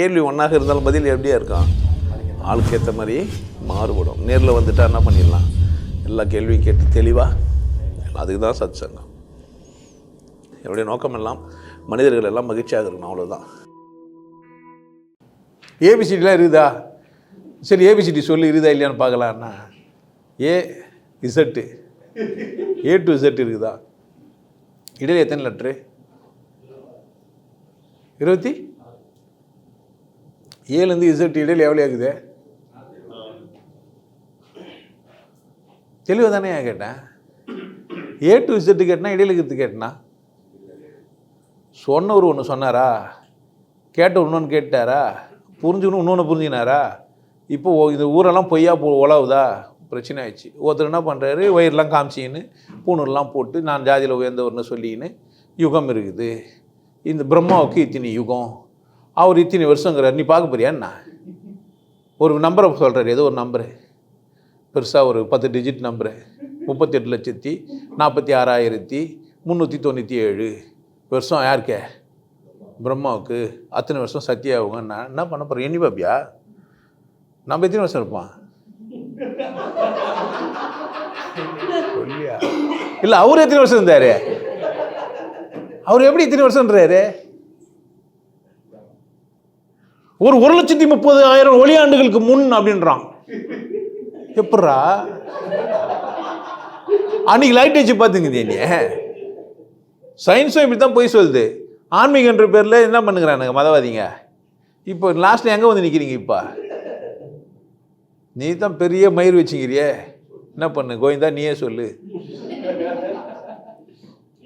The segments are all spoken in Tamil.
கேள்வி ஒன்றாக இருந்தாலும் பதில் எப்படியா இருக்கும்? ஆளுக்கு ஏற்ற மாதிரி மாறுபடும். நேரில் வந்துட்டா என்ன பண்ணிடலாம்? எல்லா கேள்வியும் கேட்டு தெளிவாக அதுக்கு தான் சத் சங்கம் என்னுடைய நோக்கம் எல்லாம் மனிதர்கள் எல்லாம் மகிழ்ச்சியாக இருக்கணும் அவ்வளோதான் ஏபிசிடிலாம் இருக்குதா? சரி ஏபிசிடி சொல்லி இருக்குதா இல்லையான்னு பார்க்கலான்னா A Z A to Z இருக்குதா? இடையில எத்தனை லெட்ரு இருபத்தி? ஏலேருந்து இசட் இடையில எவ்வளோ ஆகுது? தெளிவாக தானே கேட்டேன். ஏ டு இசட்டு கேட்டனா இடையில இருக்கிறது கேட்டனா? சொன்னவர் ஒன்று சொன்னாரா? கேட்ட இன்னொன்று கேட்டாரா? புரிஞ்சுக்கணும் இன்னொன்று புரிஞ்சினாரா இப்போ ஓ- இந்த ஊரெல்லாம் பொய்யா போ உழவுதா பிரச்சனை ஆயிடுச்சு. ஒருத்தர் என்ன பண்ணுறாரு வயிறுலாம் காமிச்சின்னு பூணூர்லாம் போட்டு நான் ஜாதியில் உயர்ந்தவர்னு சொல்லின்னு யுகம் இருக்குது. இந்த பிரம்மாவுக்கு இத்தனை யுகம். அவர் இத்தனை வருஷங்கிறார். நீ பார்க்க போறியா என்ன? ஒரு நம்பரை சொல்கிறார் ஏதோ ஒரு நம்பரு பெருசாக ஒரு பத்து டிஜிட் நம்பரு முப்பத்தெட்டு லட்சத்தி நாற்பத்தி ஆறாயிரத்தி முந்நூற்றி தொண்ணூற்றி ஏழு. வருஷம் யாருக்கே? பிரம்மாவுக்கு. அத்தனை வருஷம் சத்தியாகுங்க நான் என்ன பண்ண போகிறேன் எண்ணி பாப்பியா? நம்ம எத்தனை வருஷம் இருப்பான் இல்லை அவர் எத்தனை வருஷம் இருந்தாரு? அவர் எப்படி இத்தனை வருஷம்ன்றாரு? ஒரு ஒரு லட்சத்தி முப்பது ஆயிரம் ஒளியாண்டுகளுக்கு முன் அப்படின்றான். எப்படா அன்னைக்கு லைட் வச்சு பார்த்துங்க நீ சயின்ஸும் இப்படி தான் போய் சொல்லுது. ஆன்மீகன்ற பேரில் என்ன பண்ணுங்கிறானுங்க மதவாதிங்க? இப்போ லாஸ்ட்டில் எங்கே வந்து நிற்கிறீங்க இப்போ? நீ தான் பெரிய மயிர் வச்சுக்கிறியே. என்ன பண்ணு கோவிந்தா நீயே சொல்லு.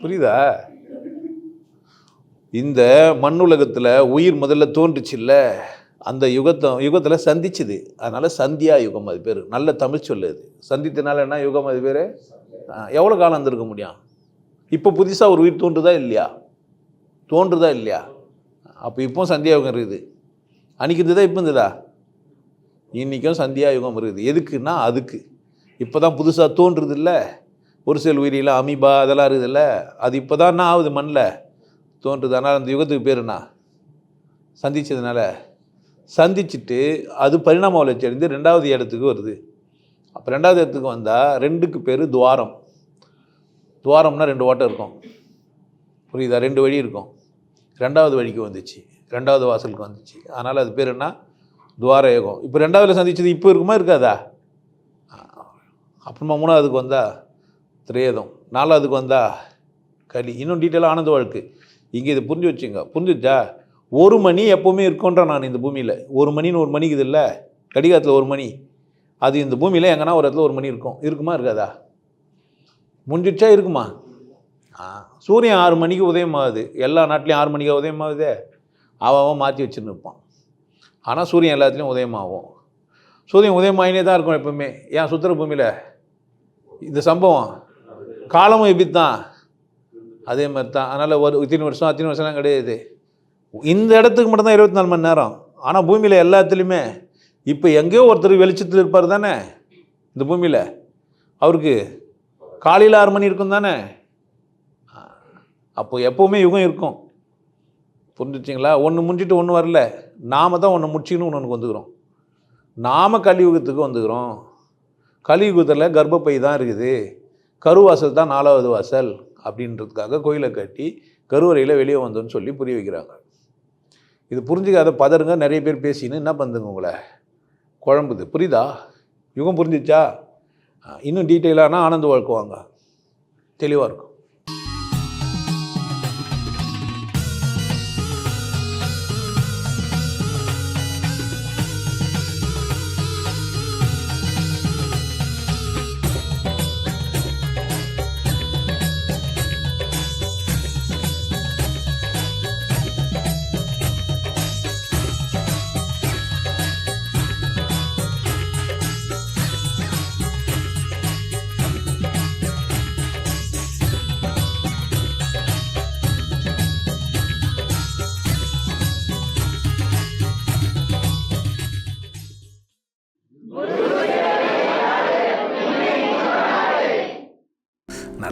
புரியுதா? இந்த மண்ணுலகத்தில் உயிர் முதல்ல தோன்றுச்சுல்ல? அந்த யுகத்தை யுகத்தில் சந்திச்சுது. அதனால் சந்தியா யுகம் அது பேர். நல்ல தமிழ் சொல்லு அது. சந்தித்தனால என்ன யுகம் அது பேர்? எவ்வளோ காலம் இருந்திருக்க முடியும்? இப்போ புதுசாக ஒரு உயிர் தோன்றுதா இல்லையா? தோன்றுதா இல்லையா? அப்போ இப்போ சந்தியா யுகம் இருக்குது. அன்றைக்கி இருந்ததா இப்போ இருந்ததா இன்றைக்கும் சந்தியா யுகம் இருக்குது. எதுக்குன்னா அதுக்கு. இப்போ தான் புதுசாக தோன்றுறது இல்லை ஒரு சில உயிரிலாம் அமீபா அதெல்லாம் இருக்குதுல்ல. அது இப்போ தான் என்ன ஆகுது மண்ணில்? தோன்றுது. ஆனால் அந்த யுகத்துக்கு பேர் என்ன? சந்தித்ததுனால சந்திச்சுட்டு அது பரிணாம வளர்ச்சி அடைந்து ரெண்டாவது இடத்துக்கு வருது. அப்போ ரெண்டாவது இடத்துக்கு வந்தால் ரெண்டுக்கு பேர் துவாரம். துவாரம்னா ரெண்டு ஓட்டம் இருக்கும். புரியுதா? ரெண்டு வழி இருக்கும். ரெண்டாவது வழிக்கு வந்துச்சு. ரெண்டாவது வாசலுக்கு வந்துச்சு. அதனால் அது பேர் என்ன? துவார யோகம். இப்போ ரெண்டாவதில் சந்திச்சது இப்போ இருக்குமா இருக்காதா? அப்புறமா மூணாவதுக்கு வந்தால் திரேதம். நாலாவதுக்கு வந்தால் களி இன்னும் டீட்டெயிலாக ஆனந்த வாழ்க்கை. இங்கே இதை புரிஞ்சு வச்சுங்க. புரிஞ்சுச்சா? ஒரு மணி எப்போவுமே இருக்கோன்ற நான் இந்த பூமியில். ஒரு மணின்னு ஒரு மணிக்குது இல்லை. கடிகாரத்தில் ஒரு மணி. அது இந்த பூமியில் எங்கன்னா ஒரு இடத்துல ஒரு மணி இருக்கும். இருக்குமா இருக்காதா? முடிஞ்சிடுச்சா இருக்குமா? சூரியன் ஆறு மணிக்கு உதயமாகுது. எல்லா நாட்டிலையும் ஆறு மணிக்கு உதயமாகுதே? அவன் அவன் மாற்றி வச்சுன்னு இருப்பான். ஆனால் சூரியன் எல்லாத்துலேயும் உதயமாகும். சூரியன் உதயமாயினே தான் இருக்கும் எப்பவுமே. ஏன் சுத்திர பூமியில்? இந்த சம்பவம். காலமும் இப்படி தான் அதே மாதிரி தான் அதனால் ஒரு இத்தனை வருஷம் அத்தனை வருஷம்லாம் கிடையாது. இந்த இடத்துக்கு மட்டும்தான் இருபத்தி நாலு மணி நேரம். ஆனால் பூமியில் எல்லாத்துலேயுமே இப்போ எங்கேயோ ஒருத்தர் வெளிச்சத்தில் இருப்பார் தானே? இந்த பூமியில். அவருக்கு காலையில் ஆறு மணி இருக்கும் தானே? அப்போ எப்போவுமே யுகம் இருக்கும். புரிஞ்சுச்சிங்களா? ஒன்று முடிஞ்சிட்டு ஒன்று வரல. நாம தான் ஒன்று முடிச்சிக்கணும் ஒன்று வந்துக்கிறோம். நாம் கலியுகத்துக்கு வந்துக்கிறோம். கலியுகத்தில் கர்ப்பப்பை தான் இருக்குது. கருவாசல் தான் நாலாவது வாசல். அப்படின்றதுக்காக கோயிலை கட்டி கருவறையில் வெளியே வந்தோன்னு சொல்லி புரிய வைக்கிறாங்க. இது புரிஞ்சுக்காத பதறுங்க நிறைய பேர் பேசின்னு என்ன பண்ணுங்க உங்களை? குழம்புது. புரியுதா? யுகம் புரிஞ்சிச்சா? இன்னும் டீட்டெயிலானால் ஆனந்த வாழ்க்குவாங்க தெளிவாக இருக்கும்.